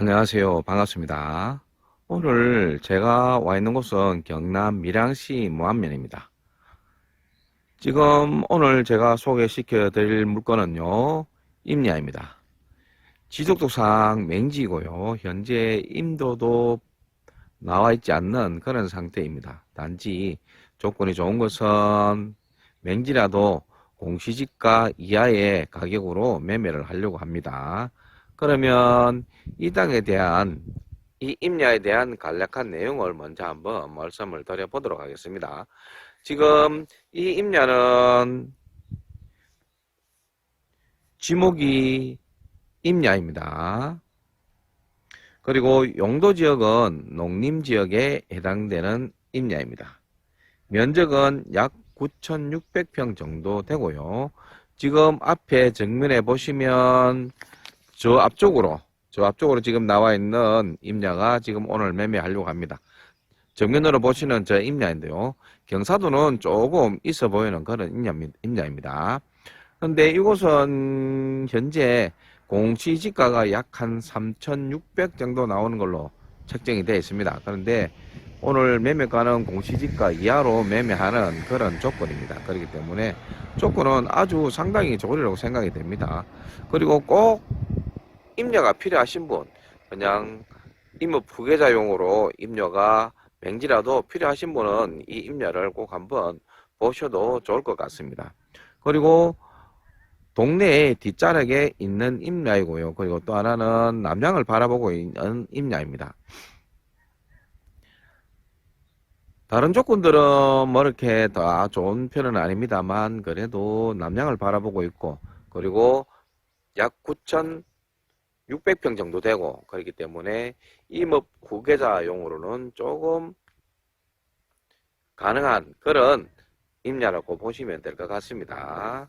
안녕하세요. 반갑습니다. 오늘 제가 와 있는 곳은 경남 밀양시 무안면입니다. 지금 오늘 제가 소개시켜 드릴 물건은요, 임야입니다. 지속도상 맹지이고요. 현재 임도도 나와 있지 않는 그런 상태입니다. 단지 조건이 좋은 것은 맹지라도 공시지가 이하의 가격으로 매매를 하려고 합니다. 그러면 이 땅에 대한 이 임야에 대한 간략한 내용을 먼저 한번 말씀을 드려보도록 하겠습니다. 지금 이 임야는 지목이 임야입니다. 그리고 용도 지역은 농림 지역에 해당되는 임야입니다. 면적은 약 9,600평 정도 되고요. 지금 앞에 정면에 보시면 저 앞쪽으로 저 앞쪽으로 지금 나와 있는 임야가 지금 오늘 매매하려고 합니다. 정면으로 보시는 저 임야인데요. 경사도는 조금 있어 보이는 그런 임야입니- 임야입니다. 그런데 이곳은 현재 공시지가가 약 한 3,600 정도 나오는 걸로 책정이 되어 있습니다. 그런데 오늘 매매가는 공시지가 이하로 매매하는 그런 조건입니다. 그렇기 때문에 조건은 아주 상당히 좋으리라고 생각이 됩니다. 그리고 꼭 임려가 필요하신 분, 그냥 임업 후계자용으로 임려가 맹지라도 필요하신 분은 이 임야를 꼭 한번 보셔도 좋을 것 같습니다. 그리고 동네의 뒷자락에 있는 임야이고요. 그리고 또 하나는 남양을 바라보고 있는 임야입니다. 다른 조건들은 뭐 이렇게 다 좋은 편은 아닙니다만 그래도 남양을 바라보고 있고 그리고 약 9,600평 정도 되고 그렇기 때문에 임업 후계자용으로는 조금 가능한 그런 임야라고 보시면 될 것 같습니다.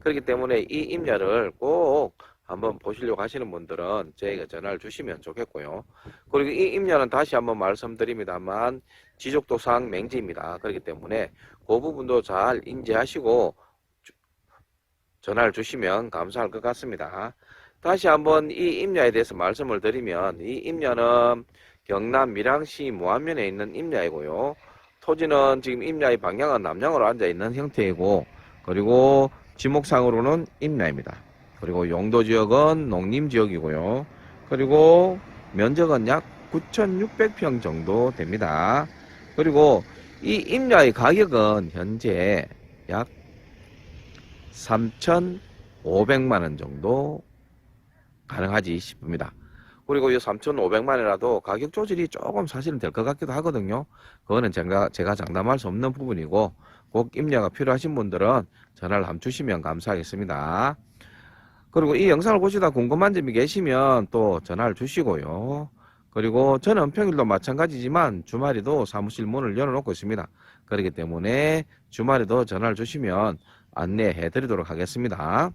그렇기 때문에 이 임야를 꼭 한번 보시려고 하시는 분들은 저희가 전화를 주시면 좋겠고요. 그리고 이 임야는 다시 한번 말씀드립니다만 지속도상 맹지입니다. 그렇기 때문에 그 부분도 잘 인지하시고 주- 전화를 주시면 감사할 것 같습니다. 다시 한번 이 임야에 대해서 말씀을 드리면 이 임야는 경남 밀양시 무안면에 있는 임야이고요. 토지는 지금 임야의 방향은 남향으로 앉아 있는 형태이고 그리고 지목상으로는 임야입니다. 그리고 용도 지역은 농림 지역이고요. 그리고 면적은 약 9,600평 정도 됩니다. 그리고 이 임야의 가격은 현재 약 3,500만 원 정도 가능하지 싶습니다. 그리고 이 3,500만 원이라도 가격 조절이 조금 사실은 될 것 같기도 하거든요. 그거는 제가, 제가 장담할 수 없는 부분이고 꼭 임야가 필요하신 분들은 전화를 한번 주시면 감사하겠습니다. 그리고 이 영상을 보시다 궁금한 점이 계시면 또 전화를 주시고요. 그리고 저는 평일도 마찬가지지만 주말에도 사무실 문을 열어놓고 있습니다. 그렇기 때문에 주말에도 전화를 주시면 안내해 드리도록 하겠습니다.